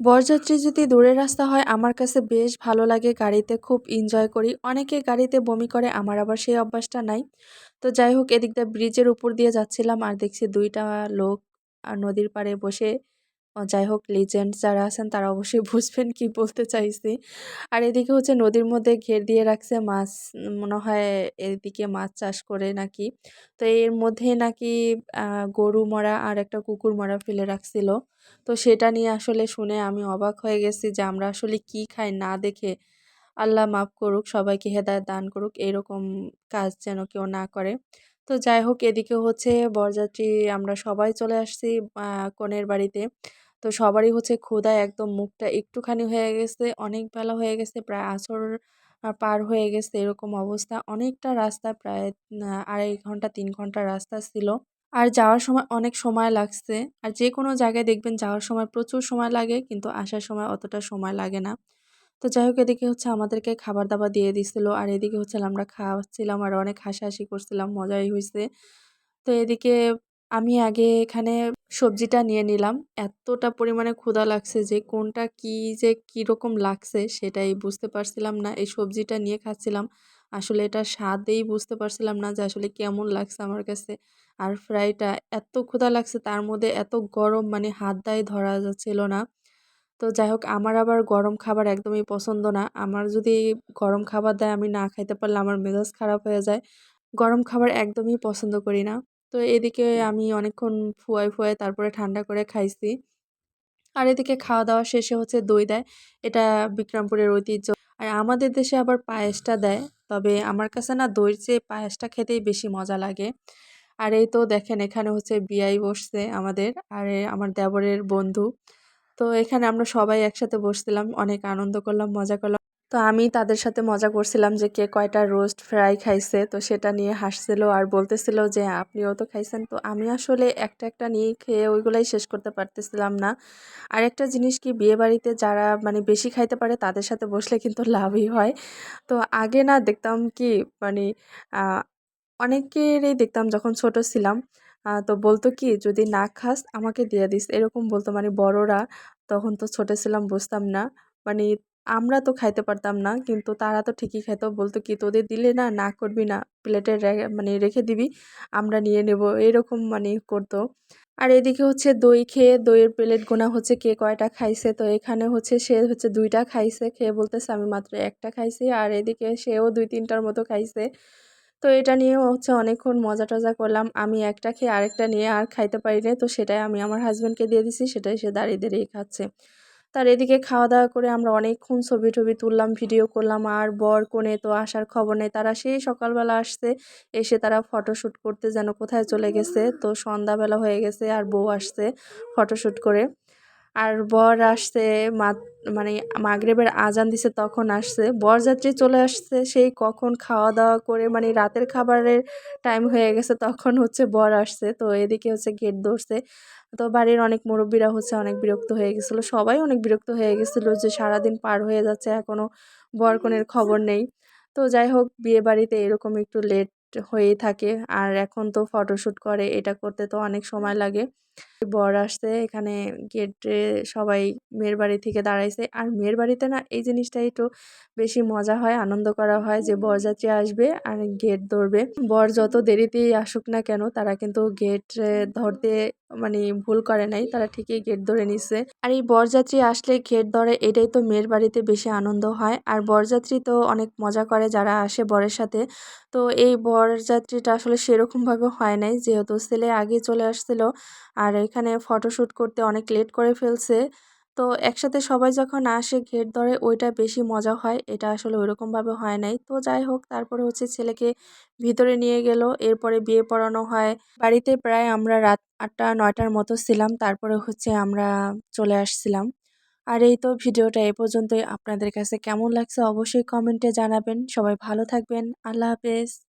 বরযাত্রী যদি দূরের রাস্তা হয়, আমার কাছে বেশ ভালো লাগে গাড়িতে খুব এনজয় করি। অনেকে গাড়িতে বমি করে, আমার আবার সেই অভ্যাসটা নাই। তো যাই হোক, এদিকটা ব্রিজের উপর দিয়ে যাচ্ছিলাম, আর দেখছি দুইটা লোক আর নদীর পাড়ে বসে যাই হোক লিজেন্ড যারা আছেন তারা অবশ্যই বুঝবেন কি বলতে চাইছি। আর এদিকে হচ্ছে নদীর মধ্যে ঘের দিয়ে রাখছে মাছ, মনে হয় এদিকে মাছ চাষ করে নাকি। তো এর মধ্যে নাকি গরু মরা আর একটা কুকুর মরা ফেলে রাখছিল। তো সেটা নিয়ে আসলে শুনে আমি অবাক হয়ে গেছি যে আমরা আসলে কি খাই না দেখে। আল্লাহ মাফ করুক, সবাইকে হেদায় দান করুক, এরকম কাজ যেন কেউ না করে। তো যাই হোক এদিকে হচ্ছে বরযাত্রী আমরা সবাই চলে আসছি কনের বাড়িতে। তো সবারই হচ্ছে ক্ষুধায় একদম, মুখটা একটুখানি হয়ে গেছে, অনেক বেলা হয়ে গেছে, প্রায় আছর পার হয়ে গেছে এরকম অবস্থা। অনেকটা রাস্তা, প্রায় আড়াই ঘণ্টা, তিন ঘণ্টা রাস্তা ছিল। আর যাওয়ার সময় অনেক সময় লাগছে। আর যে কোনো জায়গায় দেখবেন যাওয়ার সময় প্রচুর সময় লাগে, কিন্তু আসার সময় অতটা সময় লাগে না। তো যাই হোক, এদিকে হচ্ছে আমাদেরকে খাবার দাবার দিয়ে দিছিল। আর এদিকে হচ্ছে আমরা খাওয়াচ্ছিলাম আর অনেক হাসাহাসি করছিলাম, মজাই হয়েছে তো এদিকে আমি আগে এখানে সবজিটা নিয়ে নিলাম। এতটা পরিমাণে ক্ষুধা লাগছে যে কোনটা কি যে কীরকম লাগছে সেটাই বুঝতে পারছিলাম না। এই সবজিটা নিয়ে খাচ্ছিলাম। আসলে এটা স্বাদেই বুঝতে পারছিলাম না যে আসলে কেমন লাগছে আমার কাছে। আর ফ্রাইটা এত ক্ষুধা লাগছে তার মধ্যে এত গরম মানে হাত দায় ধরা যাচ্ছিল না। তো যাই হোক, আমার আবার গরম খাবার একদমই পছন্দ না। আমার যদি গরম খাবার দেয়, আমি না খাইতে পারলে আমার মেজাজ খারাপ হয়ে যায়। গরম খাবার একদমই পছন্দ করি না। তো এদিকে আমি অনেকক্ষণ ফুয়াই ফুয়াই তারপরে ঠান্ডা করে খাইছি। আর এদিকে খাওয়া দাওয়া শেষে হচ্ছে দই দেয়। এটা বিক্রমপুরের ঐতিহ্য। আর আমাদের দেশে আবার পায়েসটা দেয়। তবে আমার কাছে না দইয়ের চেয়ে পায়েসটা খেতেই বেশি মজা লাগে। আর এই তো দেখেন, এখানে হচ্ছে বিয়াই বসছে আমাদের। আর আমার দেবরের বন্ধু। তো এখানে আমরা সবাই একসাথে বসছিলাম, অনেক আনন্দ করলাম, মজা করলাম। তো আমি তাদের সাথে মজা করছিলাম যে কে কয়টা রোস্ট ফ্রাই খাইছে, তো সেটা নিয়ে হাসছিল আর বলতেছিল যে, আপনিও তো খাইছেন। তো আমি আসলে একটা একটা নিয়ে খেয়ে ওইগুলাই শেষ করতে পারতেছিলাম না। আর একটা জিনিস কি, বিয়ে বাড়িতে যারা মানে বেশি খাইতে পারে তাদের সাথে বসলে কিন্তু লাভই হয়। তো আগে না দেখতাম কি মানে অনেকেরই দেখতাম যখন ছোট ছিলাম তো বলতো কি, যদি না খাস, আমাকে দিয়ে দিস। এরকম বলতো। মানে বড়রা তখন তো ছোট ছিলাম, বুঝতাম না। মানে আমরা তো খাইতে পারতাম না, কিন্তু তারা তো ঠিকই খাইতো। বলতো কি, তোদের দিলে না না করবি না। প্লেটে মানে রেখে দিবি, আমরা নিয়ে নেব। এরকম মানে করতো। আর এদিকে হচ্ছে দই খেয়ে, দইয়ের প্লেট গোনা হচ্ছে কে কয়টা খাইছে। তো এখানে হচ্ছে সে হচ্ছে দুইটা খাইছে। খেয়ে বলতেছে, আমি মাত্র একটা খাইছি। আর এদিকে সেও দুই তিনটার মতো খাইছে। তো এটা নিয়েও হচ্ছে অনেকক্ষণ মজা টজা করলাম। আমি একটা খেয়ে আরেকটা নিয়ে আর খাইতে পারি না তো সেটাই আমি আমার হাজব্যান্ডকে দিয়ে দিছি, সেটাই সে দাঁড়িয়ে দাঁড়িয়ে খাচ্ছে। তার এদিকে খাওয়া দাওয়া করে আমরা অনেকক্ষণ ছবি টবি তুললাম ভিডিও করলাম। আর বর কোণে তো আসার খবর নেই। তারা সেই সকালবেলা আসছে, এসে তারা ফটোশ্যুট করতে যেন কোথায় চলে গেছে। তো সন্ধ্যাবেলা হয়ে গেছে আর বউ আসছে ফটোশ্যুট করে। আর বর আসছে মানে মাগরেবের আজান দিছে, তখন আসছে। বরযাত্রী চলে আসছে, সেই কখন খাওয়া দাওয়া করে মানে রাতের খাবারের টাইম হয়ে গেছে, তখন হচ্ছে বর আসছে। তো এদিকে হচ্ছে গেট ধরছে। তো বাড়ির অনেক মুরব্বীরা হচ্ছে অনেক বিরক্ত হয়ে গেছিল। সবাই অনেক বিরক্ত হয়ে গেছিল যে সারাদিন পার হয়ে যাচ্ছে এখনও বর কনের খবর নেই। তো যাই হোক, বিয়ে বাড়িতে এরকম একটু লেট হয়েই থাকে। আর এখন তো ফটোশ্যুট করে, এটা করতে তো অনেক সময় লাগে। বর আসছে, এখানে গেটে সবাই মেয়ের বাড়ি থেকে দাঁড়াইছে। আর মেয়ের বাড়িতে না, এই জিনিসটা একটু বেশি মজা হয়, আনন্দ করা হয় যে বরযাত্রী আসবে আর গেট ধরবে। বর যত দেরিতেই আসুক না কেন, তারা কিন্তু গেট ধরতে মানে ভুল করে নাই, তারা ঠিকই গেট ধরে নিছে। আর এই বরযাত্রী আসলে গেট ধরে, এটাই তো মেয়ের বাড়িতে বেশি আনন্দ হয়। আর বরযাত্রী তো অনেক মজা করে যারা আসে বরের সাথে। তো এই বরযাত্রীটা আসলে সেরকমভাবে হয় নাই। যেহেতু ছেলে আগে চলে আসছিল আর এখানে ফটোশ্যুট করতে অনেক লেট করে ফেলছে। তো একসাথে সবাই যখন আসে, ঘের ধরে ওইটা বেশি মজা হয়। এটা আসলে ওইরকমভাবে হয় নাই। তো যাই হোক, তারপরে হচ্ছে ছেলেকে ভিতরে নিয়ে গেল। এরপরে বিয়ে পড়ানো হয়। বাড়িতে প্রায় আমরা রাত আটটা, নয়টার মতো ছিলাম। তারপরে হচ্ছে আমরা চলে আসছিলাম। আর এই তো ভিডিওটা এ পর্যন্তই। আপনাদের কাছে কেমন লাগছে অবশ্যই কমেন্টে জানাবেন। সবাই ভালো থাকবেন। আল্লাহ হাফেজ।